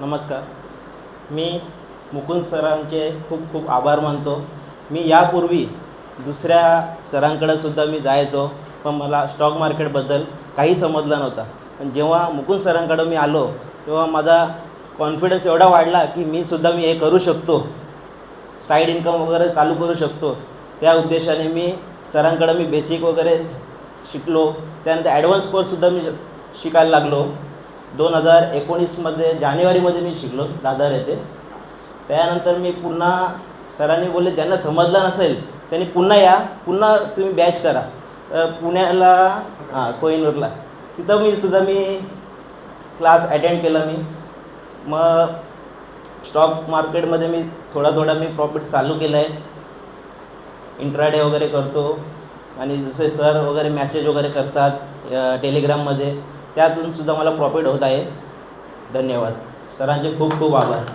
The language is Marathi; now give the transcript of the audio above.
नमस्कार. मी मुकुंद सरांचे खूप खूप आभार मानतो. मी यापूर्वी दुसऱ्या सरांकडंसुद्धा मी जायचो पण मला स्टॉक मार्केटबद्दल काही समजला नव्हता. पण जेव्हा मुकुंद सरांकडं मी आलो तेव्हा माझा कॉन्फिडन्स एवढा वाढला की मी सुद्धा मी हे करू शकतो. साईड इन्कम वगैरे चालू करू शकतो. त्या उद्देशाने मी सरांकडं मी बेसिक वगैरे शिकलो. त्यानंतर ॲडव्हान्स कोर्ससुद्धा मी श- शिकायला लागलो. दोन हजार एकोणीसमध्ये जानेवारीमध्ये मी शिकलो दादर येथे. त्यानंतर मी पुन्हा सरांनी बोलले ज्यांना समजलं नसेल त्यांनी पुन्हा या पुन्हा तुम्ही बॅच करा. तर पुण्याला हां कोहिनूरला. तिथं मी सुद्धा मी क्लास अटेंड केला मी. मग स्टॉक मार्केटमध्ये मी थोडा थोडा मी प्रॉफिट चालू केलं आहे इंट्राडे वगैरे करतो. आणि जसे सर वगैरे मॅसेज वगैरे करतात टेलिग्राममध्ये त्यातून सुद्धा मला प्रॉफिट होत आहे. धन्यवाद. सरांचे खूप खूप आभार.